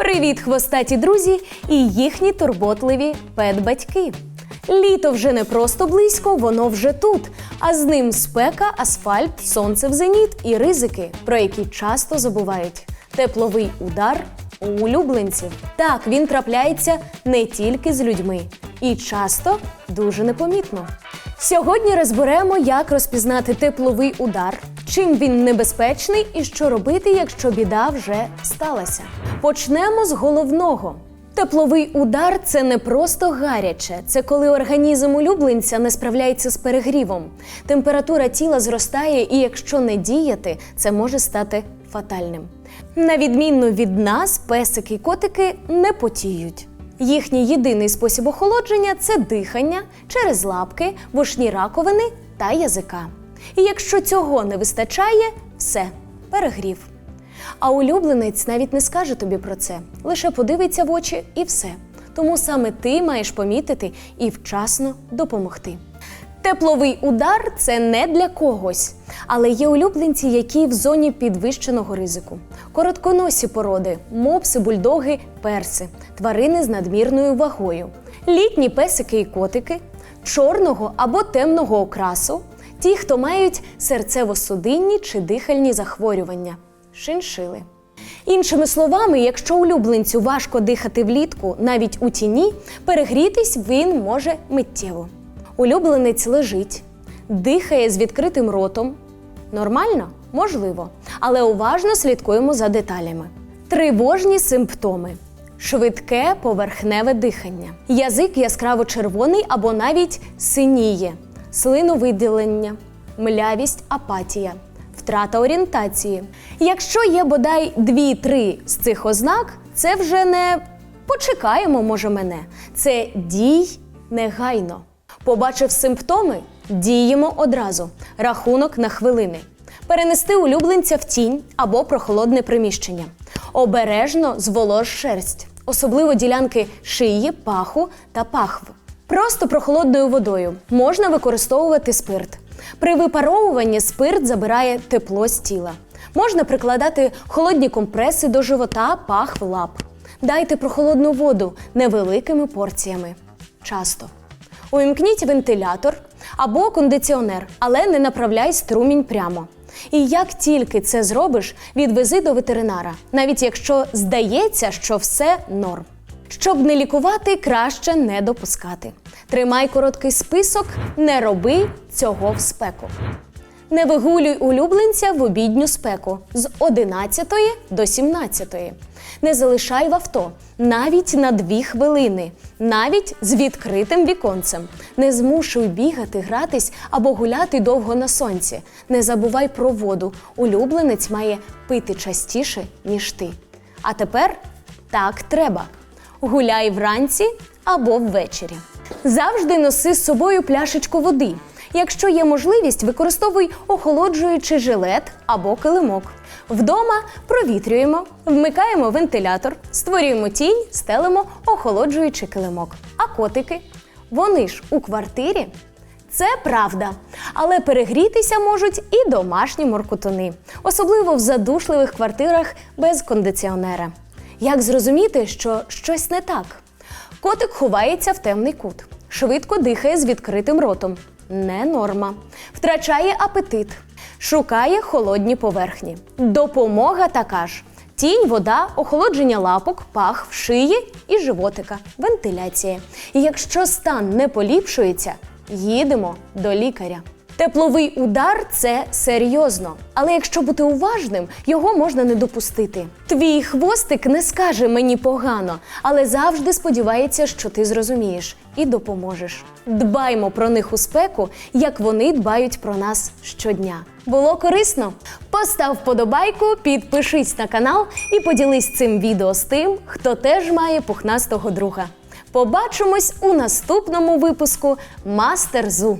Привіт, хвостаті друзі і їхні турботливі пет-батьки. Літо вже не просто близько, воно вже тут. А з ним спека, асфальт, сонце в зеніт і ризики, про які часто забувають. Тепловий удар у улюбленців. Так, він трапляється не тільки з людьми, і часто дуже непомітно. Сьогодні розберемо, як розпізнати тепловий удар, чим він небезпечний і що робити, якщо біда вже сталася. Почнемо з головного. Тепловий удар це не просто гаряче, це коли організм улюбленця не справляється з перегрівом. Температура тіла зростає, і якщо не діяти, це може стати фатальним. На відміну від нас, песики і котики не потіють. Їхній єдиний спосіб охолодження це дихання через лапки, вушні раковини та язика. І якщо цього не вистачає, все перегрів. А улюбленець навіть не скаже тобі про це, лише подивиться в очі і все. Тому саме ти маєш помітити і вчасно допомогти. Тепловий удар це не для когось, але є улюбленці, які в зоні підвищеного ризику. Коротконосі породи, мопси, бульдоги, перси, тварини з надмірною вагою, літні песики і котики, чорного або темного окрасу, ті, хто мають серцево-судинні чи дихальні захворювання, шиншили. Іншими словами, якщо улюбленцю важко дихати влітку, навіть у тіні, перегрітись він може миттєво. Улюбленець лежить, дихає з відкритим ротом. Нормально? Можливо, але уважно слідкуємо за деталями. Тривожні симптоми: швидке поверхневе дихання, язик яскраво червоний або навіть синіє, слиновиділення, млявість, апатія, втрата орієнтації. Якщо є бодай 2-3 з цих ознак, це вже не почекаємо, може мене. Це дій негайно. Побачив симптоми, діємо одразу. Рахунок на хвилини. Перенести улюбленця в тінь або прохолодне приміщення. Обережно зволож шерсть, особливо ділянки шиї, паху та пахв. Просто прохолодною водою можна використовувати спирт. При випаровуванні спирт забирає тепло з тіла. Можна прикладати холодні компреси до живота, пахв, лап. Дайте прохолодну воду невеликими порціями. Часто. Увімкніть вентилятор або кондиціонер, але не направляй струмінь прямо. І як тільки це зробиш, відвези до ветеринара, навіть якщо здається, що все норм. Щоб не лікувати, краще не допускати. Тримай короткий список, не роби цього в спеку. Не вигулюй улюбленця в обідню спеку з 11 до 17. Не залишай в авто навіть на дві хвилини, навіть з відкритим віконцем. Не змушуй бігати, гратись або гуляти довго на сонці. Не забувай про воду. Улюбленець має пити частіше, ніж ти. А тепер так треба. Гуляй вранці або ввечері. Завжди носи з собою пляшечку води. Якщо є можливість, використовуй охолоджуючий жилет або килимок. Вдома провітрюємо, вмикаємо вентилятор, створюємо тінь, стелимо охолоджуючий килимок. А котики? Вони ж у квартирі. Це правда, але перегрітися можуть і домашні моркутуни, особливо в задушливих квартирах без кондиціонера. Як зрозуміти, що щось не так? Котик ховається в темний кут, швидко дихає з відкритим ротом. Не норма. Втрачає апетит, шукає холодні поверхні. Допомога така ж: тінь, вода, охолодження лапок, пах в шиї і животика, вентиляція. І якщо стан не поліпшується, їдемо до лікаря. Тепловий удар це серйозно, але якщо бути уважним, його можна не допустити. Твій хвостик не скаже мені погано, але завжди сподівається, що ти зрозумієш і допоможеш. Дбаймо про них у спеку, як вони дбають про нас щодня. Було корисно? Постав вподобайку, підпишись на канал і поділись цим відео з тим, хто теж має пухнастого друга. Побачимось у наступному випуску Мастер Зу.